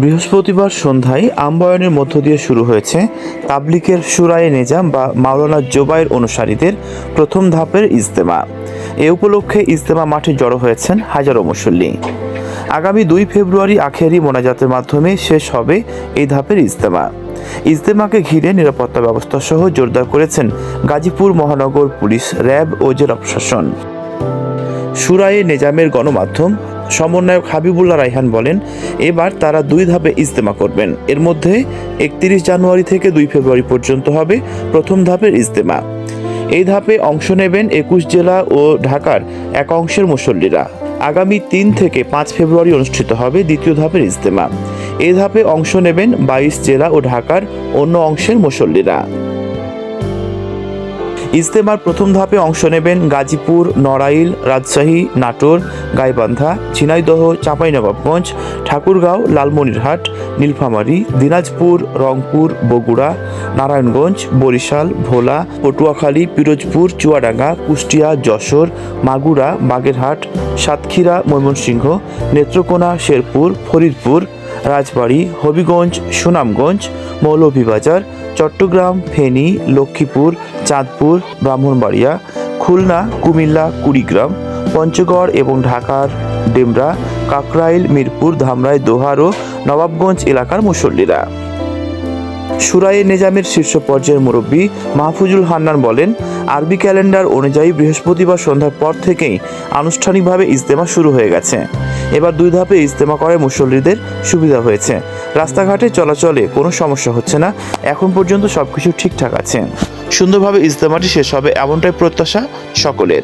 বৃহস্পতিবার সন্ধ্যায় আম্বায়নের মধ্য দিয়ে শুরু হয়েছে তাবলিকের সুরায়ে নেজাম বা মাওলানা জোবাইর অনুসারীদের প্রথম ধাপের ইজতেমা। এ উপলক্ষে ইজতেমা মাঠে জড়ো হয়েছেন হাজারো মুসল্লি। আগামী দুই ফেব্রুয়ারি আখেরি মোনাজাতের মাধ্যমে শেষ হবে এই ধাপের ইজতেমা। ইজতেমাকে ঘিরে নিরাপত্তা ব্যবস্থা সহ জোরদার করেছেন গাজীপুর মহানগর পুলিশ, র্যাব ও জেলা প্রশাসন। সুরায়ে নেজামের গণমাধ্যম সমন্বয়ক হাবিবুল্লাহ রাইহান বলেন, এবার তারা দুই ধাপে ইজতেমা করবেন। এর মধ্যে একত্রিশ জানুয়ারি থেকে দুই ফেব্রুয়ারি পর্যন্ত হবে প্রথম ধাপের ইজতেমা। এই ধাপে অংশ নেবেন একুশ জেলা ও ঢাকার এক অংশের মুসল্লিরা। আগামী তিন থেকে পাঁচ ফেব্রুয়ারি অনুষ্ঠিত হবে দ্বিতীয় ধাপের ইজতেমা। এই ধাপে অংশ নেবেন বাইশ জেলা ও ঢাকার অন্য অংশের মুসল্লিরা। ইজতেমার প্রথম ধাপে অংশ নেবেন গাজীপুর, নড়াইল, রাজশাহী, নাটোর, গাইবান্ধা, ঝিনাইদহ, চাঁপাইনবাবগঞ্জ, ঠাকুরগাঁও, লালমনিরহাট, নীলফামারী, দিনাজপুর, রংপুর, বগুড়া, নারায়ণগঞ্জ, বরিশাল, ভোলা, পটুয়াখালী, পিরোজপুর, চুয়াডাঙ্গা, কুষ্টিয়া, যশোর, মাগুরা, বাগেরহাট, সাতক্ষীরা, ময়মনসিংহ, নেত্রকোনা, শেরপুর, ফরিদপুর, রাজবাড়ী, হবিগঞ্জ, সুনামগঞ্জ, মৌলভীবাজার চট্টগ্রাম, ফেনী, লক্ষ্মীপুর, চাঁদপুর, ব্রাহ্মণবাড়িয়া, খুলনা, কুমিল্লা, কুড়িগ্রাম, পঞ্চগড় এবং ঢাকার ডেমরা, কাকরাইল, মিরপুর, ধামরাই, দোহার ও নবাবগঞ্জ এলাকার মুসল্লিরা। সুরায়ে নেজামের শীর্ষ পর্যায়ের মুরব্বী মাহফুজুল হান্নান বলেন, আরবি ক্যালেন্ডার অনুযায়ী বৃহস্পতিবার সন্ধ্যার পর থেকেই আনুষ্ঠানিকভাবে ইজতেমা শুরু হয়ে গেছে। এবার দুই ধাপে ইজতেমা করায় মুসল্লিদের সুবিধা হয়েছে। রাস্তাঘাটে চলাচলে কোনো সমস্যা হচ্ছে না। এখন পর্যন্ত সবকিছু ঠিকঠাক আছে। সুন্দরভাবে ইজতেমাটি শেষ হবে এমনটাই প্রত্যাশা সকলের।